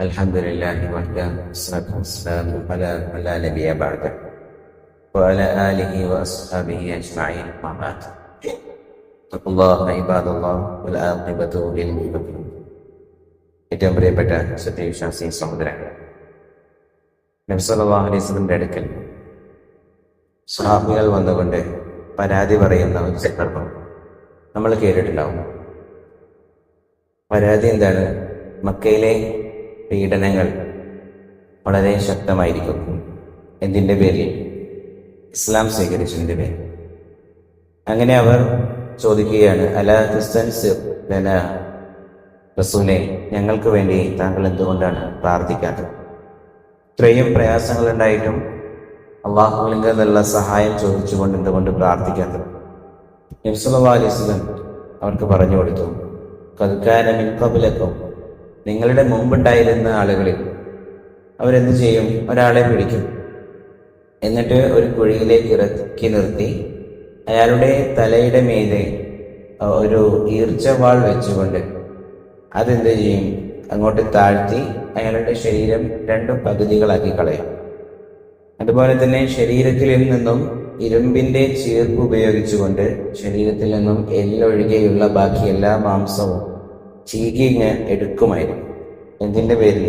الحمد لله وحده والصلاة والسلام على من لا نبي بعده وعلى آله وأصحابه أجمعين أما بعد اتقوا الله عباد الله والعاقبة للمتقين ഏറ്റവും പ്രിയപ്പെട്ട സത്യവിശ്വാസി സഹോദരൻ നബ്സല്ലാഹു അലൈഹി സ്വലമിന്റെ അടുക്കൽ സ്വഹാബികൾ വന്നുകൊണ്ട് പരാതി പറയുന്ന ഒരു സന്ദർഭം നമ്മൾ കേട്ടിട്ടുണ്ടാവും പരാതി എന്താണ് മക്കയിലെ പീഡനങ്ങൾ വളരെ ശക്തമായിരിക്കും. എന്തിന്റെ പേരിൽ? ഇസ്ലാം സ്വീകരിച്ചതിന്റെ പേര് അങ്ങനെ അവർ ചോദിക്കുകയാണ് അല ക്രിസ്ത്യൻസ് റസൂലെ ഞങ്ങൾക്ക് വേണ്ടി താങ്കൾ എന്തുകൊണ്ടാണ് പ്രാർത്ഥിക്കാത്തത്? ഇത്രയും പ്രയാസങ്ങൾ ഉണ്ടായിട്ടും അള്ളാഹുവിൽ നല്ല സഹായം ചോദിച്ചുകൊണ്ട് എന്തുകൊണ്ട് പ്രാർത്ഥിക്കാത്തത്? നബ്സല്ലാ അലൈസ്ലം അവർക്ക് പറഞ്ഞു കൊടുത്തു കതുക്കാനമിൻ കബുലക്കും നിങ്ങളുടെ മുമ്പുണ്ടായിരുന്ന ആളുകളിൽ അവരെന്ത് ചെയ്യും? ഒരാളെ പിടിക്കും. എന്നിട്ട് ഒരു കുഴിയിലേക്ക് ഇറക്കി നിർത്തി. അയാളുടെ തലയുടെ മീതെ ഒരു ഈർച്ചവാൾ വെച്ചുകൊണ്ട് അതെന്ത് ചെയ്യും? അങ്ങോട്ട് താഴ്ത്തി അയാളുടെ ശരീരം രണ്ട് പകുതികളാക്കി കളയും. അതുപോലെ തന്നെ ശരീരത്തിൽ നിന്നും ഇരുമ്പിന്റെ ചീർപ്പ് ഉപയോഗിച്ചുകൊണ്ട് ശരീരത്തിൽ നിന്നും എല്ലൊഴികെയുള്ള ബാക്കി എല്ലാ മാംസവും ചീകിങ് എടുക്കുമായിരുന്നു. എന്തിന്റെ പേരിൽ?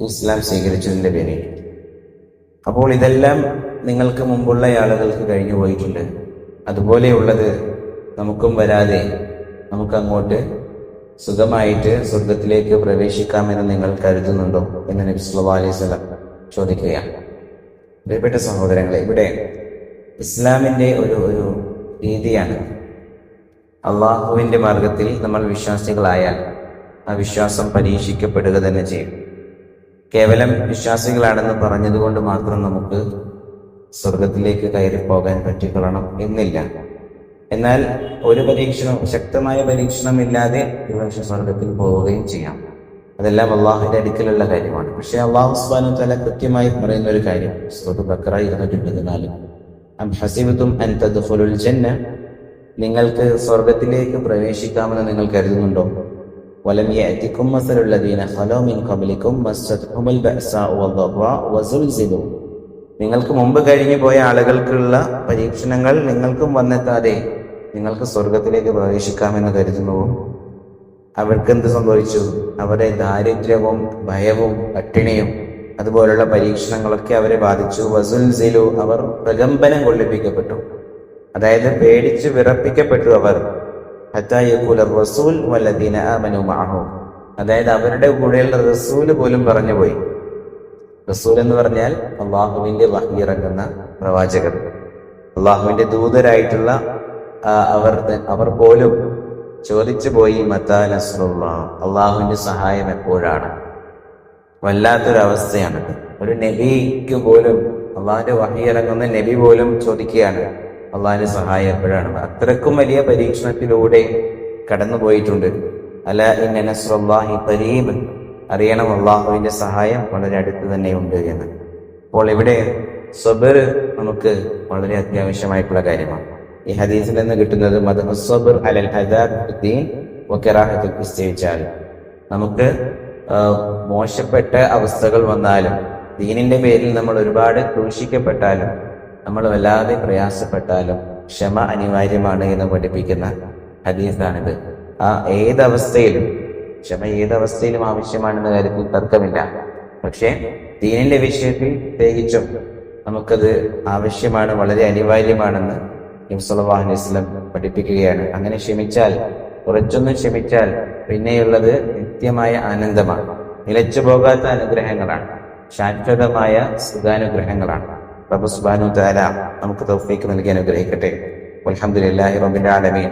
ഇസ്ലാം സ്വീകരിച്ചതിന്റെ പേരിൽ. അപ്പോൾ ഇതെല്ലാം നിങ്ങൾക്ക് മുമ്പുള്ള ആളുകൾക്ക് കഴിഞ്ഞു പോയിട്ടുണ്ട്. അതുപോലെയുള്ളത് നമുക്കും വരാതെ നമുക്ക് അങ്ങോട്ട് സുഖമായിട്ട് സ്വർഗത്തിലേക്ക് പ്രവേശിക്കാമെന്ന് നിങ്ങൾ കരുതുന്നുണ്ടോ എന്ന് നബി സല്ലല്ലാഹു അലൈഹി ചോദിക്കുകയാണ്. പ്രിയപ്പെട്ട സഹോദരങ്ങളെ ഇവിടെ ഇസ്ലാമിന്റെ ഒരു ഒരു രീതിയാണ് അള്ളാഹുവിന്റെ മാർഗത്തിൽ നമ്മൾ വിശ്വാസികളായാൽ ആ വിശ്വാസം പരീക്ഷിക്കപ്പെടുക തന്നെ ചെയ്യും. കേവലം വിശ്വാസികളാണെന്ന് പറഞ്ഞതുകൊണ്ട് മാത്രം നമുക്ക് സ്വർഗത്തിലേക്ക് കയറി പോകാൻ പറ്റിക്കൊള്ളണം എന്നില്ല. എന്നാൽ ഒരു പരീക്ഷണം ശക്തമായ പരീക്ഷണം ഇല്ലാതെ ഒരുപക്ഷെ സ്വർഗത്തിൽ പോവുകയും ചെയ്യാം. അതെല്ലാം അള്ളാഹുവിന്റെ അടുക്കലുള്ള കാര്യമാണ്. പക്ഷെ അള്ളാഹു സുബാനു തല കൃത്യമായി പറയുന്ന ഒരു കാര്യം ബക്ര ഇരുന്നൂറ്റി പതിനാല് നിങ്ങൾക്ക് സ്വർഗത്തിലേക്ക് പ്രവേശിക്കാമെന്ന് നിങ്ങൾ കരുതുന്നുണ്ടോ ولم يأتكم مثل الذين خلوا من قبلكم مستهم البأساء والضراء وزلزلوا നിങ്ങൾക്ക് മുമ്പ് കഴിഞ്ഞു പോയ ആളുകൾക്കുള്ള പരീക്ഷണങ്ങൾ നിങ്ങൾക്കും വന്നെത്താതെ നിങ്ങൾക്ക് സ്വർഗത്തിലേക്ക് പ്രവേശിക്കാമെന്ന് കരുതുന്നു അവർക്ക് എന്ത് സംഭവിച്ചു അവരെ ദാരിദ്ര്യവും ഭയവും പട്ടിണിയും അതുപോലുള്ള പരീക്ഷണങ്ങളൊക്കെ അവരെ ബാധിച്ചു വസുൽസിലു അവർ പ്രകമ്പനം കൊള്ളിപ്പിക്കപ്പെട്ടു അതായത് പേടിച്ച് വിറപ്പിക്കപ്പെട്ടു അവർ. റസൂൽ വല്ലദീന അതായത് അവരുടെ കൂടെയുള്ള റസൂൽ പോലും പറഞ്ഞുപോയി. റസൂൽ എന്ന് പറഞ്ഞാൽ അള്ളാഹുവിന്റെ വഹിയിറങ്ങുന്ന പ്രവാചകർ അള്ളാഹുവിന്റെ ദൂതരായിട്ടുള്ള അവർ അവർ പോലും ചോദിച്ചു പോയി മത്താ അള്ളാഹുവിന്റെ സഹായം എപ്പോഴാണ്? വല്ലാത്തൊരവസ്ഥയാണ്. ഒരു നബിക്ക് പോലും അള്ളാഹിന്റെ വഹിയിറങ്ങുന്ന നബി പോലും ചോദിക്കുകയാണ് അള്ളാഹിന്റെ സഹായം എപ്പോഴാണ് അത്രക്കും വലിയ പരീക്ഷണത്തിലൂടെ കടന്നുപോയിട്ടുണ്ട് അല ഇന്ന നസ്രുല്ലാഹി പരീബ് അറിയണം അള്ളാഹുവിന്റെ സഹായം വളരെ അടുത്ത് തന്നെ ഉണ്ട് എന്ന്. അപ്പോൾ ഇവിടെ സബർ നമുക്ക് വളരെ അത്യാവശ്യമായിട്ടുള്ള കാര്യമാണ്. ഈ ഹദീസിൽ നിന്ന് കിട്ടുന്നത് നിശ്ചയിച്ചാൽ അലൽ നമുക്ക് മോശപ്പെട്ട അവസ്ഥകൾ വന്നാലും ദീനിന്റെ പേരിൽ നമ്മൾ ഒരുപാട് ക്രൂശിക്കപ്പെട്ടാലും നമ്മൾ വല്ലാതെ പ്രയാസപ്പെട്ടാലും ക്ഷമ അനിവാര്യമാണ് എന്ന് പഠിപ്പിക്കുന്ന ഹദീസാണിത്. ആ ഏതവസ്ഥയിലും ക്ഷമ ഏതവസ്ഥയിലും ആവശ്യമാണെന്ന കാര്യത്തിൽ തർക്കമില്ല. പക്ഷേ ദീനിന്റെ വിഷയത്തിൽ പ്രത്യേകിച്ചും നമുക്കത് ആവശ്യമാണ് വളരെ അനിവാര്യമാണെന്ന് അലൈഹി വസല്ലം പഠിപ്പിക്കുകയാണ്. അങ്ങനെ ക്ഷമിച്ചാൽ കുറച്ചൊന്നും ക്ഷമിച്ചാൽ പിന്നെയുള്ളത് നിത്യമായ ആനന്ദമാണ്. നിലച്ചു പോകാത്ത അനുഗ്രഹങ്ങളാണ്. ശാശ്വതമായ സുഖാനുഗ്രഹങ്ങളാണ്. പ്രഭു സുബാനു താല നമുക്ക് തൗഫീക്ക് നൽകി അനുഗ്രഹിക്കട്ടെ. അലഹമുല്ലാഹി റബ്ബിൽ ആലമീൻ.